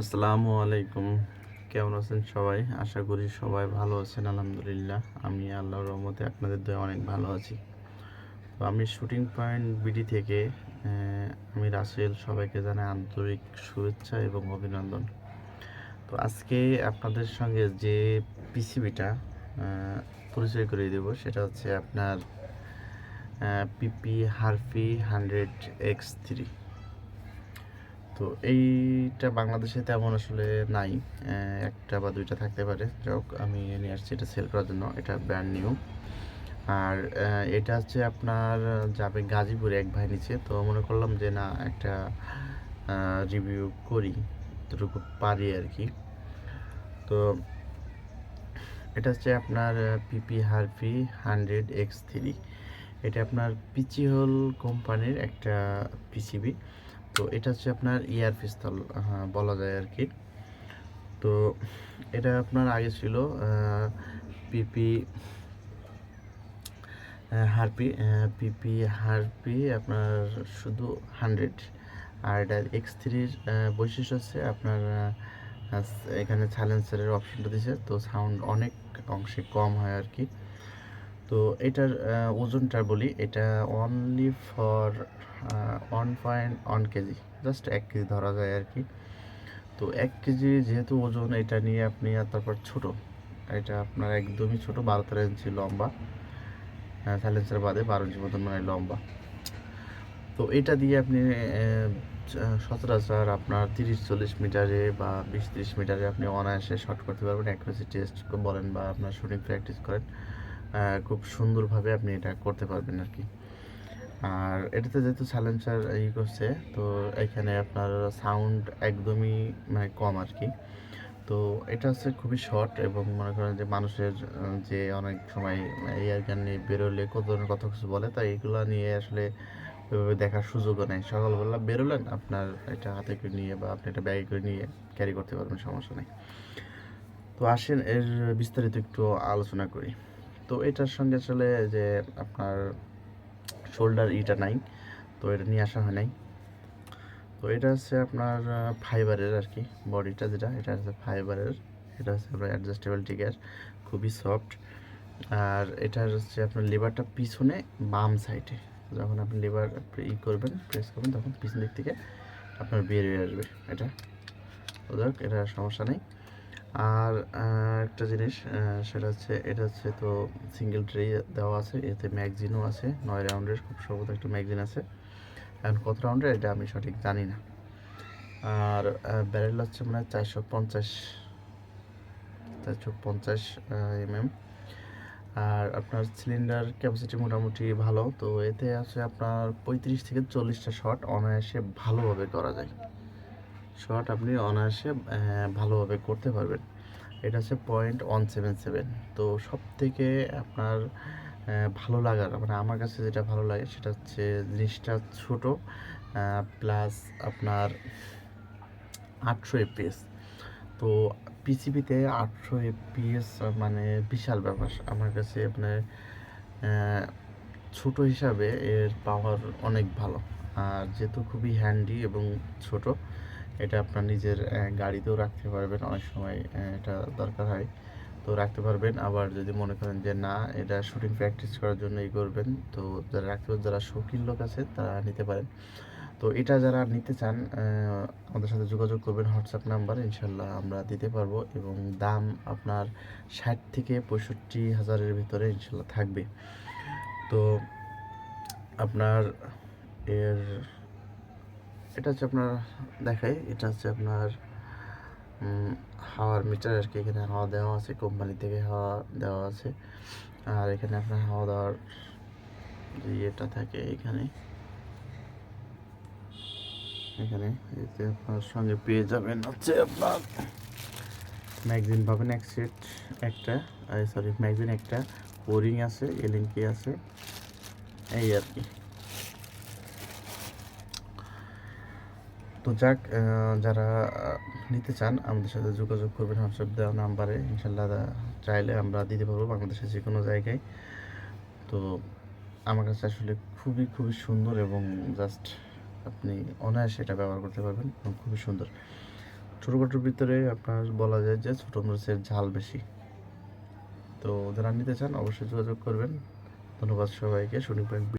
আসসালামু আলাইকুম। কেমন আছেন সবাই? আশা করি সবাই ভালো আছেন, আলহামদুলিল্লাহ। আমি আল্লাহর রহমতে আপনাদের দয়ে অনেক ভালো আছি। তো আমি শুটিং পয়েন্ট বিডি থেকে আমি রাসেল সবাইকে জানাই আন্তরিক শুভেচ্ছা এবং অভিনন্দন। তো আজকে আপনাদের সঙ্গে যে পিসিবিটা পরিচয় করে দেব, সেটা হচ্ছে আপনার পিপি হারফি হান্ড্রেড এক্স থ্রি। তো এইটা বাংলাদেশে তেমন আসলে নাই একটা বা দুইটা থাকতে পারে। যাই আমি নিয়ে আসছি এটা সেল করার জন্য, এটা ব্র্যান্ড নিউ আর এটা হচ্ছে আপনার, যাবে গাজীপুরে এক ভাই নিচে তো মনে করলাম যে না, একটা রিভিউ করি যতটুকু পারি আর কি তো এটা হচ্ছে আপনার পিপি হারফি হান্ড্রেড এক্স থ্রি এটা আপনার পিচিহোল কোম্পানির একটা পিসিবি তো এটা হচ্ছে আপনার ইয়ার পিস্তল বলা যায় আর কি তো এটা আপনার আগে ছিল পিপি হারপি পিপি হারপি আপনার শুধু হান্ড্রেড আর এটা এক্স থ্রির বৈশিষ্ট্য হচ্ছে আপনার এখানে সাইলেন্সারের অপশনটা দিছে, তো সাউন্ড অনেক অংশে কম হয় আর কি তো এটার ওজনটা বলি, এটা only for one point one KG just এক কেজি ধরা যায় আর কি। তো এক কেজি যেহেতু ওজন, এটা নিয়ে আপনি, আর তারপর ছোট, এটা আপনার একদমই ছোট বারো তেরো ইঞ্চি লম্বা সাইলেন্সার বাদে বারো ইঞ্চি মতন মানে লম্বা। তো এটা দিয়ে আপনি সচরাচর আপনার তিরিশ চল্লিশ মিটারে বা বিশ তিরিশ মিটারে আপনি অনায়াসে শট করতে পারবেন অ্যাকুরেসি টেস্ট বলেন বা আপনার শুটিং প্র্যাকটিস করেন। খুব সুন্দরভাবে আপনি এটা করতে পারবেন আর কি। আর এটাতে যেহেতু সাইলেন্সার ই করছে, তো এখানে আপনার সাউন্ড একদমই মানে কম আর কি। তো এটা হচ্ছে খুবই শর্ট এবং মনে করেন যে মানুষের যে অনেক সময় এয়ার গান নিয়ে বেরোলে কত ধরনের কথা কিছু বলে, তাই এগুলো নিয়ে আসলে ওইভাবে দেখার সুযোগও নেই। সকালবেলা বেরোলেন, আপনার এটা হাতে করে নিয়ে বা আপনি এটা ব্যাগে করে নিয়ে ক্যারি করতে পারবেন, সমস্যা নেই। তো আসেন, এর বিস্তারিত একটু আলোচনা করি। তো এটার সঙ্গে আসলে যে আপনার শোল্ডার ইটা নাই, তো এটা নিয়ে আসা হয় নাই। তো এটা হচ্ছে আপনার ফাইবারের আর কি বডিটা যেটা, এটা হচ্ছে ফাইবারের এটা হচ্ছে আপনার অ্যাডজাস্টেবল টিকার খুবই সফট আর এটার হচ্ছে আপনার লিভারটা পিছনে বাম সাইডে যখন আপনি লিভার ই করবেন প্রেস করবেন, তখন পিছন দিক থেকে আপনার বেরিয়ে আসবে এটা। যাক এটা সমস্যা নেই। আর একটা জিনিস সেটা হচ্ছে, এটা হচ্ছে তো সিঙ্গেল ট্রে দেওয়া আছে, এতে ম্যাগজিনও আছে, নয় রাউন্ডের খুব সম্ভবত একটা ম্যাগজিন আছে। এখন কত রাউন্ডের এটা আমি সঠিক জানি না। আর ব্যারেল হচ্ছে মানে চারশো পঞ্চাশ চারশো পঞ্চাশ এমএম আর আপনার সিলিন্ডার ক্যাপাসিটি মোটামুটি ভালো, তো এতে আছে আপনার পঁয়ত্রিশ থেকে চল্লিশটা শট অনায়াসে ভালোভাবে করা যায়। শট আপনি অনায়াসে ভালোভাবে করতে পারবেন। এটা হচ্ছে পয়েন্ট ওয়ান সেভেন সেভেন তো সব থেকে আপনার ভালো লাগার মানে আমার কাছে যেটা ভালো লাগে সেটা হচ্ছে জিনিসটা ছোট প্লাস আপনার আটশো এপিএস তো পিসিবিতে আটশো এপিএস মানে বিশাল ব্যাপার। আমার কাছে আপনার আহ, ছোট হিসাবে এর পাওয়ার অনেক ভালো। আর যেহেতু খুবই হ্যান্ডি এবং ছোট এটা আপনার নিজের গাড়িতেও রাখতে পারবেন। অনেক সময় এটা দরকার হয়। তো রাখতে পারবেন। আবার যদি মনে করেন যে না, এটা শুটিং প্র্যাকটিস করার জন্য ই করবেন, তো যারা রাখতে পারেন, যারা শৌখিন লোক আছে, তারা নিতে পারেন। তো এটা যারা নিতে চান আমাদের সাথে যোগাযোগ করবেন হোয়াটসঅ্যাপ নাম্বার ইনশাল্লাহ আমরা দিতে পারব এবং দাম আপনার ষাট থেকে পঁয়ষট্টি হাজারের ভিতরে ইনশাল্লাহ থাকবে। তো আপনার এর এটা হচ্ছে আপনার, দেখাই, এটা হচ্ছে আপনার হাওয়ার মিটার আর কি, এখানে হাওয়া দেওয়া আছে, কোম্পানি থেকে হাওয়া দেওয়া আছে। আর এখানে আপনার হাওয়া দেওয়ার যে ইয়েটা থাকে এখানে। এখানে এতে আপনার সঙ্গে পেয়ে যাবেন হচ্ছে আপনার ম্যাগজিন পাবেন এক সেট, একটা সরি ম্যাগজিন একটা ওরিং আছে এলিঙ্কি আছে, এই আর কি। তো যাক যারা নিতে চান, আমাদের সাথে যোগাযোগ করবেন হোয়াটসঅ্যাপ দেওয়া নাম্বারে। ইনশাল্লাহ চাইলে আমরা দিতে পারব বাংলাদেশের যে কোনো জায়গায়। তো আমার কাছে আসলে খুবই খুবই সুন্দর এবং জাস্ট আপনি অনায়াসে এটা ব্যবহার করতে পারবেন এবং খুবই সুন্দর। ছোটোখাটোর ভিতরে আপনার বলা যায় যে ছোটো মরিচের ঝাল বেশি। তো যারা নিতে চান, অবশ্যই যোগাযোগ করবেন। ধন্যবাদ সবাইকে, শনি পয়েন্ট